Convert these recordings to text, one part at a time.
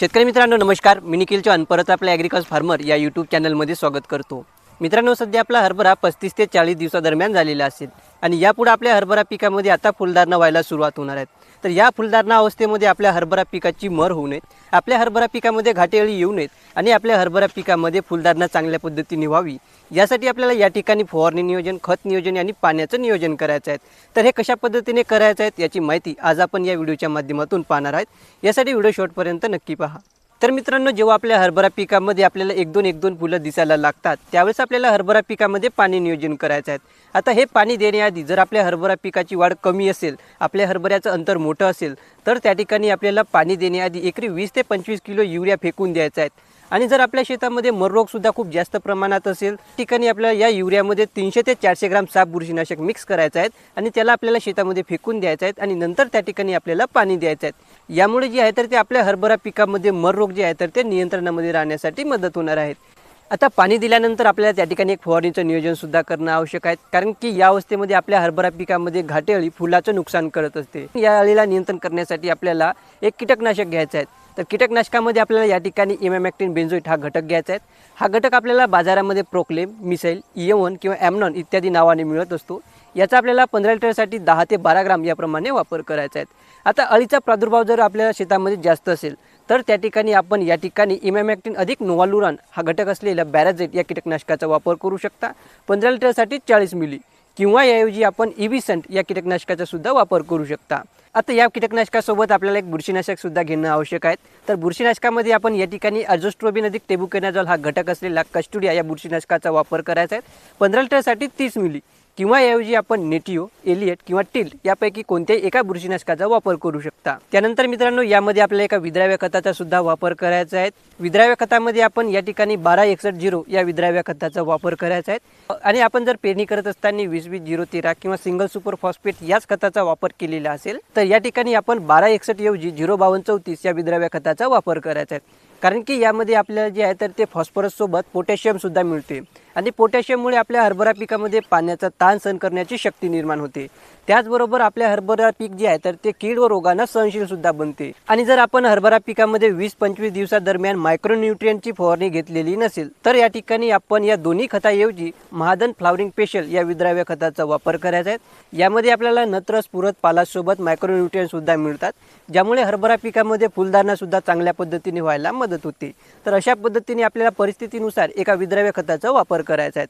शेतकरी मित्रांनो नमस्कार. मी निखिल चौहान परत आपल्या ॲग्रिकल्स फार्मर या यूट्यूब चॅनलमध्ये स्वागत करतो. मित्रांनो सध्या आपला हरभरा पस्तीस ते चाळीस दिवसादरम्यान झालेला असेल आणि यापुढे आपल्या हरभरा पिकामध्ये आता फुलधारणा व्हायला सुरुवात होणार आहेत तर या फुलधारणा अवस्थेमध्ये आपल्या हरभरा पिकाची मर होऊ नयेत आपल्या हरभरा पिकामध्ये घाटेअळी येऊ नयेत आणि आपल्या हरभरा पिकामध्ये फुलधारणा चांगल्या पद्धतीने व्हावी. यासाठी आपल्याला या ठिकाणी फवारणी नियोजन खत नियोजन आणि पाण्याचं नियोजन करायचं आहे. तर हे कशा पद्धतीने करायचं आहे याची माहिती आज आपण या व्हिडिओच्या माध्यमातून पाहणार आहेत. यासाठी व्हिडिओ शेवटपर्यंत नक्की पहा. तर मित्रांनो जेव्हा आपल्या हरभरा पिकामध्ये आपल्याला एक दोन एक दोन फुलं दिसायला लागतात त्यावेळेस आपल्याला हरभरा पिकामध्ये पाणी नियोजन करायचं आहे. आता हे पाणी देण्याआधी जर आपल्या हरभरा पिकाची वाढ कमी असेल आपल्या हरभऱ्याचं अंतर मोठं असेल तर त्या ठिकाणी आपल्याला पाणी देण्याआधी एकरी वीस ते पंचवीस किलो युरिया फेकून द्यायचा आहे आणि जर आपल्या शेतामध्ये मररोगसुद्धा खूप जास्त प्रमाणात असेल ठिकाणी आपल्याला या युरियामध्ये तीनशे ते चारशे ग्राम साप बुरशीनाशक मिक्स करायचं आहे आणि त्याला आपल्याला शेतामध्ये फेकून द्यायचं आहे आणि नंतर त्या ठिकाणी आपल्याला पाणी द्यायचं आहे यामुळे जे आहे तर ते आपल्या हरभरा पिकामध्ये मररोग जे आहे तर ते नियंत्रणामध्ये राहण्यासाठी मदत होणार आहेत आता पाणी दिल्यानंतर आपल्याला त्या ठिकाणी एक फवारणीचं नियोजन सुद्धा करणं आवश्यक आहे. कारण की या अवस्थेमध्ये आपल्या हरभरा पिकामध्ये घाटे अळी फुलाचं नुकसान करत असते. या अळीला नियंत्रण करण्यासाठी आपल्याला एक कीटकनाशक घ्यायचं आहे. तर कीटकनाशकामध्ये आपल्याला या ठिकाणी इमॅमॅक्टिन बेन्झोईट हा घटक घ्यायचा आहे. हा घटक आपल्याला बाजारामध्ये प्रोक्लेम मिसाईल e इएवन किंवा ॲमनॉन इत्यादी नावाने मिळत असतो. याचा आपल्याला पंधरा लिटरसाठी दहा ते बारा ग्राम याप्रमाणे वापर करायचा आहे. आता अळीचा प्रादुर्भाव जर आपल्या शेतामध्ये जास्त असेल तर त्या ठिकाणी आपण या ठिकाणी इमॅमॅक्टिन अधिक नोवालुरान हा घटक असलेला बॅराझेट या कीटकनाशकाचा वापर करू शकता. पंधरा लिटरसाठी चाळीस मिली किंवा याऐवजी आपण इव्हिसंट या कीटकनाशकाचा सुद्धा वापर करू शकता. आता या कीटकनाशकासोबत आपल्याला एक बुरशीनाशक सुद्धा घेणं आवश्यक आहे. तर बुरशीनाशकामध्ये आपण या ठिकाणी अजोस्ट्रोबिन अधिक टेबुकेनाजॉल हा घटक असलेला कस्टुडिया या बुरशीनाशकाचा वापर करायचा आहे. पंधरा लिटरसाठी तीस मिली किंवा याऐवजी आपण नेटिओ एलियट किंवा टिल यापैकी कोणत्याही एका बुरशीनाशकाचा वापर करू शकता. त्यानंतर मित्रांनो यामध्ये आपल्याला एका विद्राव्य खताचा सुद्धा वापर करायचा आहे. विद्राव्य खतामध्ये आपण या ठिकाणी बारा एकसष्ट झिरो या विद्राव्य खताचा वापर करायचा आहे. आणि आपण जर पेरणी करत असताना वीस वीस झिरो तेरा किंवा सिंगल सुपर फॉस्फेट याच खताचा वापर केलेला असेल तर या ठिकाणी आपण बारा एकसष्ट ऐवजी झिरो बावन्न चौतीस या विद्राव्य खताचा वापर करायचा आहे. कारण की यामध्ये आपल्याला जे आहे तर ते फॉस्फरससोबत पोटॅशियमसुद्धा मिळते. आणि पोटॅशियममुळे आपल्या हरभरा पिकामध्ये पाण्याचा ताण सहन करण्याची शक्ती निर्माण होते. त्याचबरोबर आपल्या हरभरा पीक जे आहे तर ते कीड व रोगांना सहनशीलसुद्धा बनते. आणि जर आपण हरभरा पिकामध्ये वीस पंचवीस दिवसादरम्यान मायक्रोन्यूट्रियनची फवारणी घेतलेली नसेल तर या ठिकाणी आपण या दोन्ही खताऐवजी महादन फ्लावरिंग पेशल या विद्राव्य खताचा वापर करायचा आहे. यामध्ये आपल्याला नत्र स्फुरत पालासोबत मायक्रोन्युट्रियनसुद्धा मिळतात ज्यामुळे हरभरा पिकामध्ये फुलधारणासुद्धा चांगल्या पद्धतीने व्हायला मदत होते. तर अशा पद्धतीने आपल्याला परिस्थितीनुसार एका विद्राव्य खताचा वापर करायचा आहे.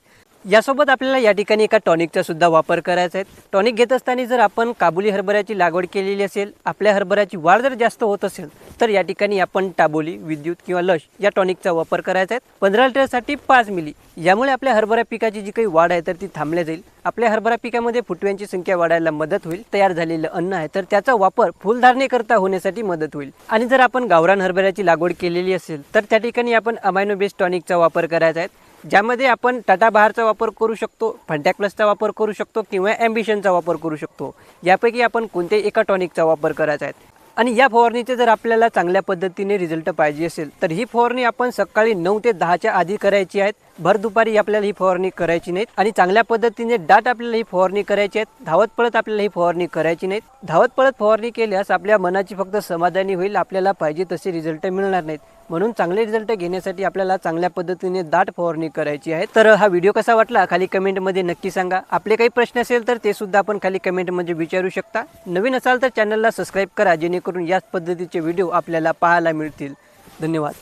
यासोबत आपल्याला या ठिकाणी एका टॉनिकचा सुद्धा वापर करायचा आहे. टॉनिक घेत असताना जर आपण काबुली हरभऱ्याची लागवड केलेली असेल आपल्या हरभऱ्याची वाढ जर जास्त होत असेल तर या ठिकाणी आपण टाबोली विद्युत किंवा लश या टॉनिकचा वापर करायचा आहे. पंधरा लिटरसाठी पाच मिली. यामुळे आपल्या हरभरा पिकाची जी काही वाढ आहे तर ती थांबल्या जाईल. आपल्या हरभरा पिकामध्ये फुटव्यांची संख्या वाढायला मदत होईल. तयार झालेलं अन्न आहे तर त्याचा वापर फुलधारणेकरता होण्यासाठी मदत होईल. आणि जर आपण गावरान हरभऱ्याची लागवड केलेली असेल तर त्या ठिकाणी आपण अमायनो बेस्ड टॉनिकचा वापर करायचा आहे. ज्यामध्ये आपण टाटा बहारचा वापर करू शकतो फंटॅक प्लसचा वापर करू शकतो किंवा ॲम्बिशनचा वापर करू शकतो. यापैकी आपण कोणत्याही एका टॉनिकचा वापर करायचा आहे. आणि या फवारणीचे जर आपल्याला चांगल्या पद्धतीने रिझल्ट पाहिजे असेल तर ही फवारणी आपण सकाळी नऊ ते दहाच्या आधी करायची आहेत भर दुपारी आपल्याला ही फवारणी करायची नाहीत. आणि चांगल्या पद्धतीने डाट आपल्याला ही फवारणी करायची आहेत. धावत पळत आपल्याला ही फवारणी करायची नाहीत. धावत पळत फवारणी केल्यास आपल्या मनाची फक्त समाधानी होईल आपल्याला पाहिजे तसे रिझल्ट मिळणार नाहीत. म्हणून चांगले रिझल्ट घेण्यासाठी आपल्याला चांगल्या पद्धतीने दाट फवारणी करायची आहे. तर हा व्हिडिओ कसा वाटला? खाली कमेंटमध्ये नक्की सांगा. आपले काही प्रश्न असेल तर ते सुद्धा आपण खाली कमेंटमध्ये विचारू शकता. नवीन असाल तर चॅनलला सबस्क्राईब करा जेणेकरून याच पद्धतीचे व्हिडिओ आपल्याला पाहायला मिळतील. धन्यवाद.